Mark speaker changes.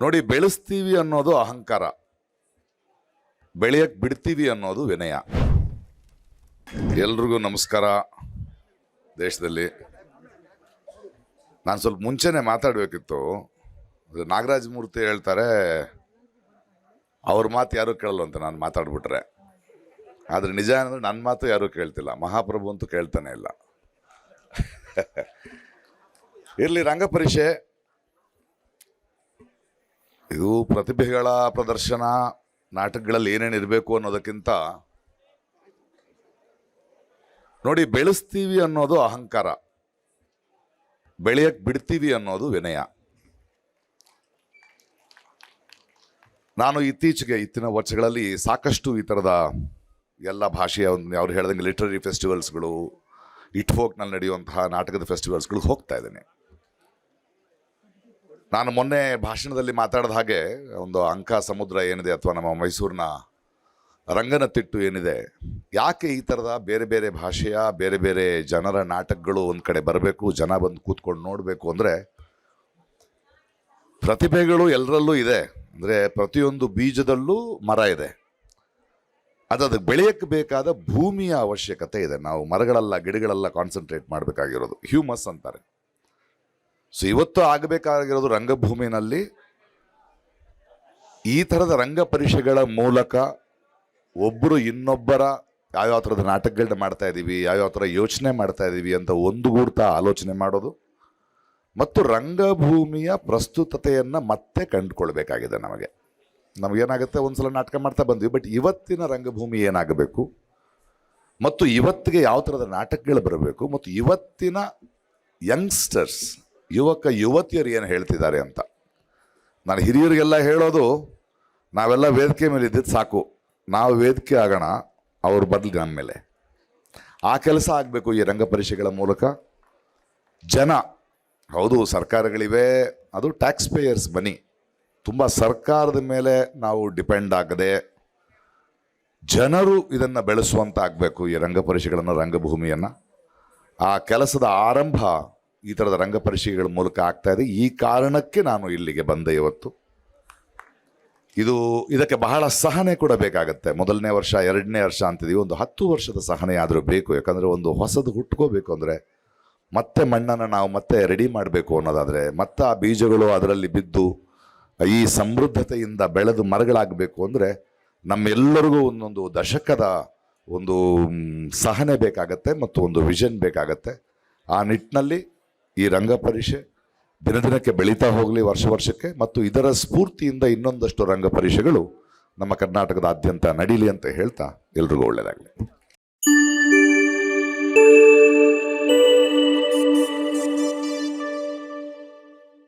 Speaker 1: ನೋಡಿ, ಬೆಳೆಸ್ತೀವಿ ಅನ್ನೋದು ಅಹಂಕಾರ. ಬೆಳೆಯಕ್ಕೆ ಬಿಡ್ತೀವಿ ಅನ್ನೋದು ವಿನಯ. ಎಲ್ರಿಗೂ ನಮಸ್ಕಾರ. ದೇಶದಲ್ಲಿ ನಾನು ಸ್ವಲ್ಪ ಮುಂಚೆನೆ ಮಾತಾಡಬೇಕಿತ್ತು. ನಾಗರಾಜ ಮೂರ್ತಿ ಹೇಳ್ತಾರೆ, ಅವ್ರ ಮಾತು ಯಾರೂ ಕೇಳಲ್ಲ ಅಂತ ನಾನು ಮಾತಾಡ್ಬಿಟ್ರೆ. ಆದರೆ ನಿಜ ಅಂದರೆ ನನ್ನ ಮಾತು ಯಾರೂ ಕೇಳ್ತಿಲ್ಲ. ಮಹಾಪ್ರಭು ಅಂತೂ ಕೇಳ್ತಾನೆ ಇಲ್ಲ. ಇರಲಿ ರಂಗಪರೀಕ್ಷೆ ಇದು ಪ್ರತಿಭೆಗಳ ಪ್ರದರ್ಶನ, ನಾಟಕಗಳಲ್ಲಿ ಏನೇನು ಇರಬೇಕು ಅನ್ನೋದಕ್ಕಿಂತ ನೋಡಿ ಬೆಳೆಸ್ತೀವಿ ಅನ್ನೋದು ಅಹಂಕಾರ. ಬೆಳೆಯಕ್ಕೆ ಬಿಡ್ತೀವಿ ಅನ್ನೋದು ವಿನಯ. ನಾನು ಇತ್ತೀಚೆಗೆ, ಇತ್ತಿನ ವರ್ಷಗಳಲ್ಲಿ ಸಾಕಷ್ಟು ಈ ಥರದ ಎಲ್ಲ ಭಾಷೆಯ ಒಂದು ಅವ್ರು ಹೇಳ್ದಂಗೆ ಲಿಟ್ರರಿ ಫೆಸ್ಟಿವಲ್ಸ್ಗಳು ಇಟ್ಫೋಕ್ನಲ್ಲಿ ನಡೆಯುವಂತಹ ನಾಟಕದ ಫೆಸ್ಟಿವಲ್ಸ್ಗಳಿಗೆ ಹೋಗ್ತಾ ಇದ್ದೇನೆ. ನಾನು ಮೊನ್ನೆ ಭಾಷಣದಲ್ಲಿ ಮಾತಾಡಿದ ಹಾಗೆ ಒಂದು ಅಂಕ ಸಮುದ್ರ ಏನಿದೆ ಅಥವಾ ನಮ್ಮ ಮೈಸೂರಿನ ರಂಗನತಿಟ್ಟು ಏನಿದೆ, ಯಾಕೆ ಈ ಥರದ ಬೇರೆ ಬೇರೆ ಭಾಷೆಯ, ಬೇರೆ ಬೇರೆ ಜನರ ನಾಟಕಗಳು ಒಂದು ಕಡೆ ಬರಬೇಕು, ಜನ ಬಂದು ಕೂತ್ಕೊಂಡು ನೋಡಬೇಕು ಅಂದರೆ ಪ್ರತಿಭೆಗಳು ಎಲ್ಲರಲ್ಲೂ ಇದೆ. ಅಂದರೆ ಪ್ರತಿಯೊಂದು ಬೀಜದಲ್ಲೂ ಮರ ಇದೆ. ಅದು ಅದಕ್ಕೆ ಬೆಳೆಯಕ್ಕೆ ಬೇಕಾದ ಭೂಮಿಯ ಅವಶ್ಯಕತೆ ಇದೆ. ನಾವು ಮರಗಳೆಲ್ಲ, ಗಿಡಗಳೆಲ್ಲ ಕಾನ್ಸಂಟ್ರೇಟ್ ಮಾಡಬೇಕಾಗಿರೋದು. ಹ್ಯೂಮಸ್ ಅಂತಾರೆ. ಸೊ ಇವತ್ತು ಆಗಬೇಕಾಗಿರೋದು ರಂಗಭೂಮಿನಲ್ಲಿ ಈ ಥರದ ರಂಗ ಪರೀಕ್ಷೆಗಳ ಮೂಲಕ ಒಬ್ಬರು ಇನ್ನೊಬ್ಬರ ಯಾವ್ಯಾವ ಥರದ ನಾಟಕಗಳನ್ನ ಮಾಡ್ತಾ ಇದ್ದೀವಿ ಯಾವ್ಯಾವ ಥರ ಯೋಚನೆ ಮಾಡ್ತಾ ಇದ್ದೀವಿ ಅಂತ ಒಂದುಗೂಡ್ತಾ ಆಲೋಚನೆ ಮಾಡೋದು ಮತ್ತು ರಂಗಭೂಮಿಯ ಪ್ರಸ್ತುತತೆಯನ್ನು ಮತ್ತೆ ಕಂಡುಕೊಳ್ಬೇಕಾಗಿದೆ ನಮಗೆ. ನಮಗೇನಾಗುತ್ತೆ ಒಂದ್ಸಲ ನಾಟಕ ಮಾಡ್ತಾ ಬಂದ್ವಿ, ಬಟ್ ಇವತ್ತಿನ ರಂಗಭೂಮಿ ಏನಾಗಬೇಕು ಮತ್ತು ಇವತ್ತಿಗೆ ಯಾವ ಥರದ ನಾಟಕಗಳು ಬರಬೇಕು ಮತ್ತು ಇವತ್ತಿನ ಯಂಗ್ಸ್ಟರ್ಸ್ ಯುವಕ ಯುವತಿಯರು ಏನು ಹೇಳ್ತಿದ್ದಾರೆ ಅಂತ. ನಾನು ಹಿರಿಯರಿಗೆಲ್ಲ ಹೇಳೋದು, ನಾವೆಲ್ಲ ವೇದಿಕೆ ಮೇಲೆ ಇದ್ದಿದ್ದು ಸಾಕು. ನಾವು ವೇದಿಕೆ ಆಗೋಣ, ಅವ್ರು ಬರಲಿ ನಮ್ಮ ಮೇಲೆ. ಆ ಕೆಲಸ ಆಗಬೇಕು ಈ ರಂಗ ಪರೀಕ್ಷೆಗಳ ಮೂಲಕ. ಜನ, ಹೌದು ಸರ್ಕಾರಗಳಿವೆ, ಅದು ಟ್ಯಾಕ್ಸ್ ಪೇಯರ್ಸ್ ಮನಿ. ತುಂಬ ಸರ್ಕಾರದ ಮೇಲೆ ನಾವು ಡಿಪೆಂಡ್ ಆಗದೆ, ಜನರು ಇದನ್ನು ಬೆಳೆಸುವಂತ ಆಗಬೇಕು ಈ ರಂಗ ಪರೀಕ್ಷೆಗಳನ್ನು ರಂಗಭೂಮಿಯನ್ನು. ಆ ಕೆಲಸದ ಆರಂಭ ಈ ಥರದ ರಂಗ ಪರಿಷೆಗಳ ಮೂಲಕ ಆಗ್ತಾ ಇದೆ. ಈ ಕಾರಣಕ್ಕೆ ನಾನು ಇಲ್ಲಿಗೆ ಬಂದೆ ಇವತ್ತು. ಇದು, ಇದಕ್ಕೆ ಬಹಳ ಸಹನೆ ಕೂಡ ಬೇಕಾಗುತ್ತೆ. ಮೊದಲನೇ ವರ್ಷ, ಎರಡನೇ ವರ್ಷ ಅಂತಿದ್ದೀವಿ ಒಂದು ಹತ್ತು ವರ್ಷದ ಸಹನೆ ಆದರೂ ಬೇಕು. ಯಾಕಂದರೆ ಒಂದು ಹೊಸದು ಹುಟ್ಕೋಬೇಕು ಅಂದರೆ ಮತ್ತೆ ಮಣ್ಣನ್ನು ನಾವು ಮತ್ತೆ ರೆಡಿ ಮಾಡಬೇಕು ಅನ್ನೋದಾದರೆ, ಮತ್ತೆ ಆ ಬೀಜಗಳು ಅದರಲ್ಲಿ ಬಿದ್ದು, ಈ ಸಮೃದ್ಧತೆಯಿಂದ ಬೆಳೆದು ಮರಗಳಾಗಬೇಕು ಅಂದರೆ ನಮ್ಮೆಲ್ಲರಿಗೂ ಒಂದೊಂದು ದಶಕದ ಒಂದು ಸಹನೆ ಬೇಕಾಗತ್ತೆ ಮತ್ತು ಒಂದು ವಿಷನ್ ಬೇಕಾಗತ್ತೆ. ಆ ನಿಟ್ಟಿನಲ್ಲಿ ಈ ರಂಗ ಪರೀಕ್ಷೆ ದಿನ ದಿನಕ್ಕೆ ಬೆಳೀತಾ ಹೋಗಲಿ ವರ್ಷ ವರ್ಷಕ್ಕೆ ಮತ್ತು ಇದರ ಸ್ಫೂರ್ತಿಯಿಂದ ಇನ್ನೊಂದಷ್ಟು ರಂಗ ಪರೀಕ್ಷೆಗಳು ನಮ್ಮ ಕರ್ನಾಟಕದಾದ್ಯಂತ ನಡೀಲಿ ಅಂತ ಹೇಳ್ತಾ ಎಲ್ರಿಗೂ ಒಳ್ಳೆಯದಾಗಲಿ.